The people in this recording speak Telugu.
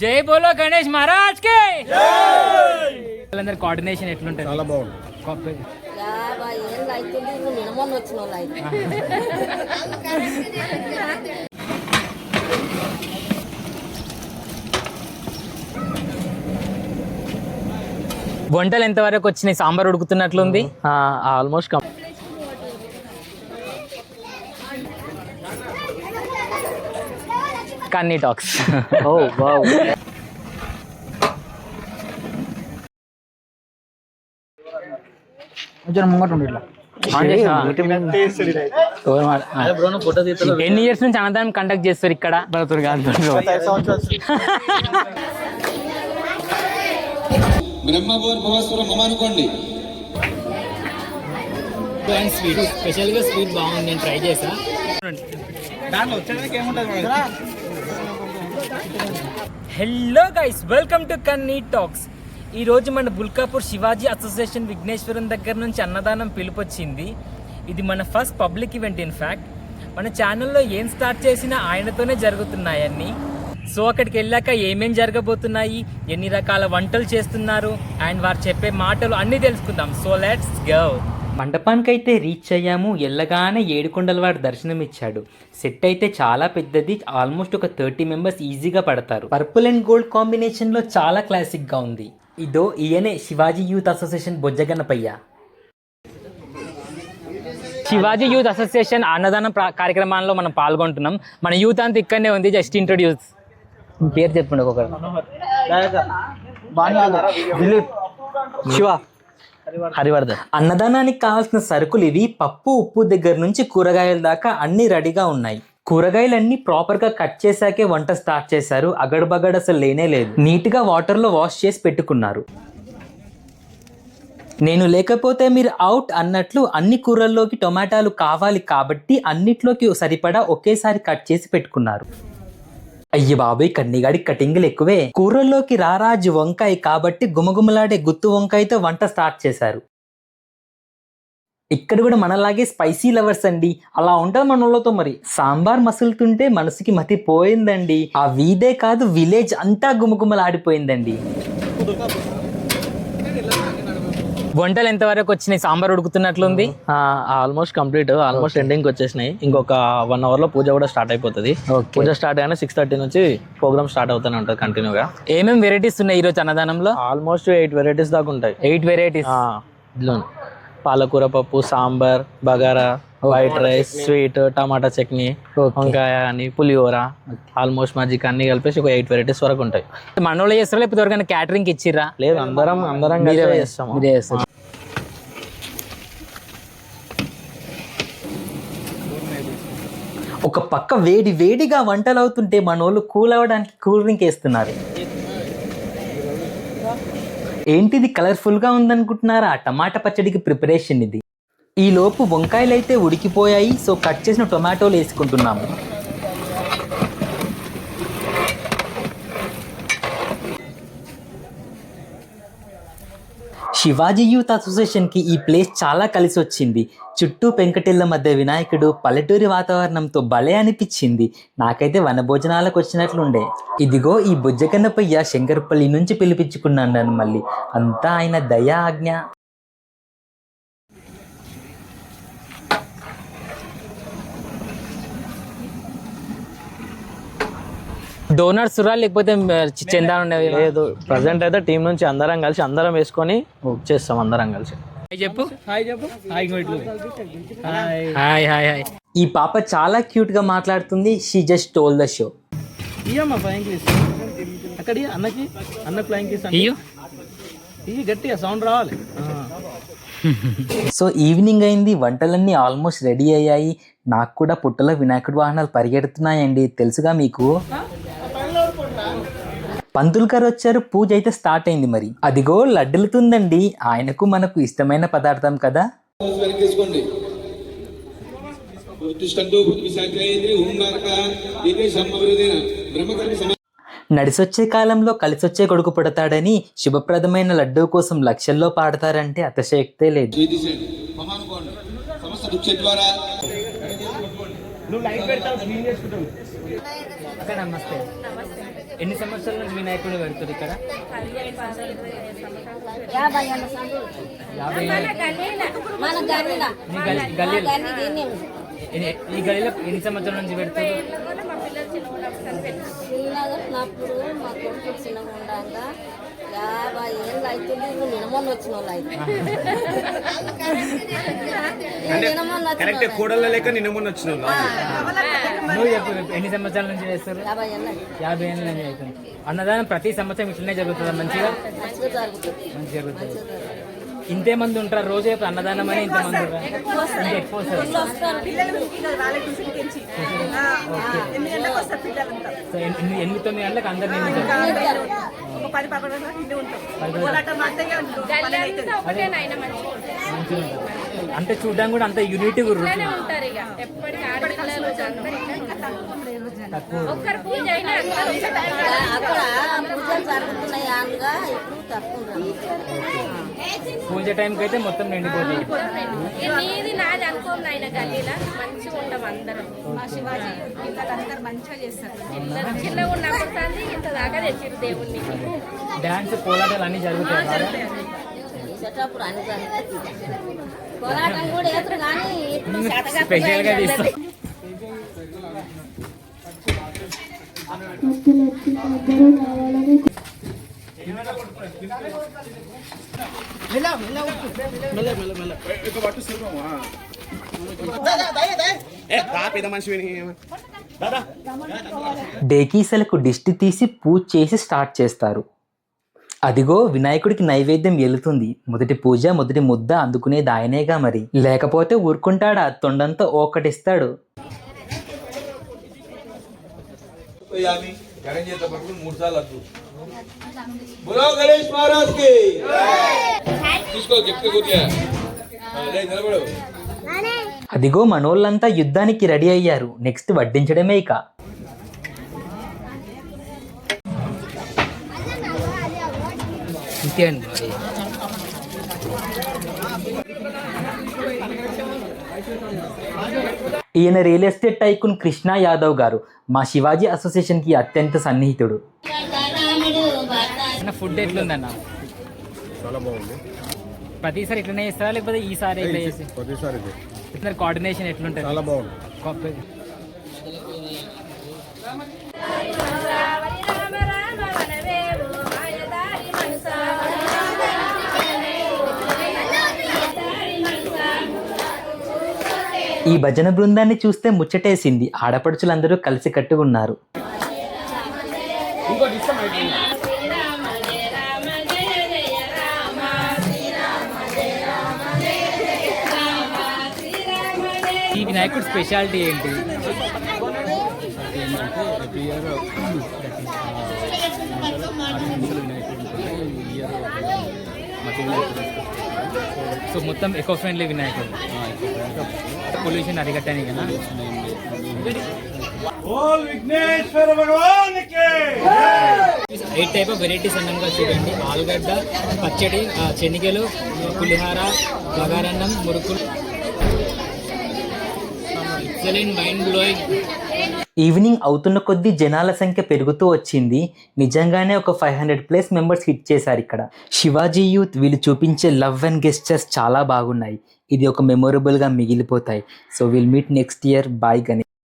జై బోలో గణేష్ మహారాజ్కి! వాళ్ళందరి కోఆర్డినేషన్ ఎట్లుంటుంది? చాలా బాగుంది. వంటలు ఎంతవరకు వచ్చినాయి? సాంబార్ ఉడుకుతున్నట్లుంది? Almost Kanni talks. ఓ వావ్. కొంచెం ముంగట ఉండి ఇట్లా. ఎన్ని ఇయర్స్ నుంచి అన్నదానం కండక్ట్ చేస్తారు ఇక్కడ? అనుకోండి. స్వీట్ స్పెషల్గా స్వీట్ బాగుంది నేను ట్రై చేసా. Hello guys welcome to Kanni talks ఈరోజు మన బుల్కాపూర్ శివాజీ అసోసియేషన్ విఘ్నేశ్వరం దగ్గర నుంచి అన్నదానం పిలుపొచ్చింది. ఇది మన first public event in fact మన ఛానల్లో ఏం స్టార్ట్ చేసినా ఆయనతోనే జరుగుతున్నాయన్నీ. సో అక్కడికి వెళ్ళాక ఏమేం జరగబోతున్నాయి ఎన్ని రకాల వంటలు చేస్తున్నారు అండ్ వారు చెప్పే మాటలు అన్నీ తెలుసుకుందాం. సో లెట్స్ గో మండపానికైతే రీచ్ అయ్యాము. ఎల్లగానే ఏడుకొండలవాడు దర్శనం ఇచ్చాడు సెట్ అయితే చాలా పెద్దది. ఆల్మోస్ట్ ఒక థర్టీ మెంబర్స్ ఈజీగా పడతారు. పర్పుల్ అండ్ గోల్డ్ కాంబినేషన్లో చాలా క్లాసిక్గా ఉంది. ఇదో ఈయనే Shivaji youth association బొజ్జగన్నపయ్య. Shivaji youth association అన్నదానం కార్యక్రమాల్లో మనం పాల్గొంటున్నాం. మన యూత్ అంతా ఇక్కడనే ఉంది. జస్ట్ ఇంట్రొడ్యూస్ పేరు చెప్పండి ఒకరు దిలీప్. శివ. హరివర్ధన్. అన్నదానానికి కావాల్సిన సరుకులు ఇవి పప్పు ఉప్పు దగ్గర నుంచి కూరగాయల దాకా అన్ని రెడీగా ఉన్నాయి. కూరగాయలన్నీ ప్రాపర్గా కట్ చేశాకే వంట స్టార్ట్ చేశారు. అగడబగడ్ అసలు లేనే లేదు. నీట్గా వాటర్లో వాష్ చేసి పెట్టుకున్నారు. నేను లేకపోతే మీరు అవుట్ అన్నట్లు అన్ని కూరల్లోకి టొమాటాలు కావాలి కాబట్టి అన్నిట్లోకి సరిపడా ఒకేసారి కట్ చేసి పెట్టుకున్నారు. అయ్యి బాబాయ్ కన్నిగాడి కటింగ్లు ఎక్కువే. కూరల్లోకి రారాజు వంకాయ కాబట్టి గుమగుమలాడే గుత్తు వంకాయతో వంట స్టార్ట్ చేశారు. ఇక్కడ కూడా మనలాగే స్పైసీ లవర్స్ అండి. అలా ఉంటారు మనలతో మరి. సాంబార్ మసులుతుంటే మనసుకి మతి పోయిందండి. ఆ వీధే కాదు విలేజ్ అంతా గుమగుమలాడిపోయిందండి. వంటలు ఎంతవరకు వచ్చినాయి? సాంబార్ ఉడుకుతున్నట్లుంది? ఆల్మోస్ట్ కంప్లీట్ ఆల్మోస్ట్ ఎండింగ్ వచ్చేసినాయి. ఇంకొక వన్ అవర్లో పూజ కూడా స్టార్ట్ అయిపోతుంది. పూజ స్టార్ట్ అయినా సిక్స్ థర్టీ నుంచి ప్రోగ్రామ్ స్టార్ట్ అవుతూనే ఉంటుంది కంటిన్యూగా ఏమేం వెరైటీస్ ఉన్నాయి ఈరోజు అన్నదానంలో? ఆల్మోస్ట్ ఎయిట్ వెరైటీస్ దాకా ఉంటాయి. ఎయిట్ వెరైటీస్ పాలకూర పప్పు sambar bagara white rice sweet tomato chutney వంకాయ అని పులిహోర ఆల్మోస్ట్ మజ్జిగ అన్ని కలిపేసి ఒక ఎయిట్ వెరైటీస్ వరకు ఉంటాయి. మనోళ్ళు చేస్తారా? లేకపోతే ఎవరికైనా క్యాటరింగ్ ఇచ్చిర్రా? లేదు అందరం అందరం చేస్తారు. ఒక పక్క వేడి వేడిగా వంటలు అవుతుంటే మనోళ్ళు కూల్ అవ్వడానికి కూల్ డ్రింక్ వేస్తున్నారు. ఏంటిది కలర్ఫుల్గా ఉందనుకుంటున్నారా? టమాటా పచ్చడికి ప్రిపరేషన్ ఇది. ఈలోపు వంకాయలైతే వంకాయలు అయితే ఉడికిపోయాయి. సో కట్ చేసిన టొమాటోలు వేసుకుంటున్నాము శివాజీ యూత్ అసోసియేషన్కి ఈ ప్లేస్ చాలా కలిసి వచ్చింది చుట్టూ పెంకటిళ్ళ మధ్య వినాయకుడు పల్లెటూరి వాతావరణంతో భలే అనిపించింది. నాకైతే వనభోజనాలకు వచ్చినట్లుండే. ఇదిగో ఈ బుజ్జకన్నపయ్య శంకరపల్లి నుంచి పిలిపించుకున్నాను నన్ను మళ్ళీ. అంతా ఆయన దయా ఆజ్ఞ. డోనర్స్ లేకపోతే చందా ఉండేవి లేదు ప్రజెంట్ అయితే టీం నుంచి అందరం కలిసి అందరం వేసుకొని చేస్తాం అందరం కలిసి. చెప్పు. హాయ్ చెప్పు. Hi hi. హాయ్. హాయ్ ఈ పాప చాలా క్యూట్గా మాట్లాడుతుంది. She just told the show ఇయ్యమ్మా flying kiss అక్కడ అన్నకి అన్న ఫ్లయింగ్ కిస్ గట్టిగా సౌండ్ రావాలి. సో ఈవినింగ్ అయింది. వంటలన్నీ ఆల్మోస్ట్ రెడీ అయ్యాయి. నాకు కూడా పుట్టలో వినాయకుడి వాహనాలు పరిగెడుతున్నాయండి. తెలుసుగా మీకు? పంతులు గారు వచ్చారు పూజ అయితే స్టార్ట్ అయింది మరి. అదిగో లడ్డులుతుందండి. ఆయనకు మనకు ఇష్టమైన పదార్థం కదా? తీసుకోండి నడిసొచ్చే కాలంలో కలిసొచ్చే కొడుకు పుడతాడని శుభప్రదమైన లడ్డూ కోసం లక్షల్లో పాడతారంటే అతిశయక్తే లేదు. చేసేయండి ఎన్ని సంవత్సరాల నుంచి వినాయకుడిని పెడతారు ఇక్కడ? యాభై గల్లీ ఈ గల్లీలో ఎన్ని సంవత్సరాల నుంచి పెడతారు చిన్నగా ఉన్నప్పుడు మా కొడుకు చిన్నగా ఉండగా యాభై ఏళ్ళు అవుతుంది నువ్వు నినమొన్న వచ్చిన వాళ్ళు నినమొన్న కరెక్ట్ కూడల లేక నిన్న మొన్న వచ్చిన నువ్వు చెప్పు ఎన్ని సంవత్సరాల నుంచి చేస్తారు? యాభై ఏళ్ళు యాభై ఏళ్ళ నుంచి అవుతుంది అన్నదానం ప్రతి సంవత్సరం ఇట్లనే జరుగుతుంది? మంచిగా? మంచిగా జరుగుతుంది. ఇంతే మంది ఉంటారు రోజు చెప్పు అన్నదానం అని ఇంత మంది మంచిగా ఉంటారు. అంటే చూడడానికి కూడా అంత యూనిటీ ఉంటారు ఇక. ఎప్పటికీ ఆడపిల్లలు తక్కువ ఒక్కరు పూజ అయినా అందరూ ఒకటే. అక్కడ పూజలు జరుగుతున్నాయి అనగా ఇప్పుడు తక్కువ పూజ టైంకి అయితే మొత్తం నిండిపోతుంది. ఇది నీది నాది అనుకోం నాయన గల్లీలా మంచిగా ఉంటాం అందరం. పిల్లలు చిన్నగా ఉన్నప్పుడు సంది ఇంత దాకా తెచ్చిరు దేవుణ్ణి. డాన్స్ కోలాటాలు అన్ని జరుగుతాయి పోరాటం కూడా వేస్తారు కానీ తీస్తాం విని డేకీసలకు దిష్టి తీసి పూజ చేసి స్టార్ట్ చేస్తారు. అదిగో వినాయకుడికి నైవేద్యం వెళుతుంది మొదటి పూజ మొదటి ముద్ద అందుకునేది ఆయనేగా మరి. లేకపోతే ఊరుకుంటాడా? తొండంతో ఒక్కటిస్తాడు మూడు సార్లు అద్దు. బులో గణేష్ మహారాజ్కి తీసుకో గిఫ్ట్ కూర్చో నిలబడు. అదిగో మనోళ్ళంతా యుద్ధానికి రెడీ అయ్యారు. నెక్స్ట్ వడ్డించడమే ఇక. ఇంతే అండి మరి. ఈయన real estate tycoon Krishna Yadav garu. మా శివాజీ అసోసియేషన్కి అత్యంత సన్నిహితుడు. అన్న ఫుడ్ ఎట్లుందన్న? చాలా బాగుంది. ప్రతిసారి ఇట్లనే చేస్తారా? లేకపోతే ఈసారి ఇట్లా చేసి? ప్రతిసారి ఇట్లా కోఆర్డినేషన్ ఎట్లుంటుంది? చాలా బాగుంది. ఈ భజన బృందాన్ని చూస్తే ముచ్చటేసింది. ఆడపడుచులందరూ కలిసి కట్టుకున్నారు. ఈ వినాయకుడు స్పెషాలిటీ ఏంటి? సో మొత్తం ఎకో ఫ్రెండ్లీ వినాయకుడు పొల్యూషన్ అరిగట్టని కదా. ఎయిట్ టైప్ ఆఫ్ వెరైటీస్ అన్నంగా చూడండి. ఆలుగడ్డ పచ్చడి ఆ, శనగలు పులిహార బగారన్నం మురుకులు. ఈవినింగ్ అవుతున్న కొద్దీ జనాల సంఖ్య పెరుగుతూ వచ్చింది. నిజంగానే ఒక five hundred plus members hit చేశారు ఇక్కడ. శివాజీ యూత్ వీళ్ళు చూపించే లవ్ అండ్ గెస్టర్స్ చాలా బాగున్నాయి. ఇది ఒక మెమొరబుల్గా మిగిలిపోతాయి. So will meet next year bye Ganesh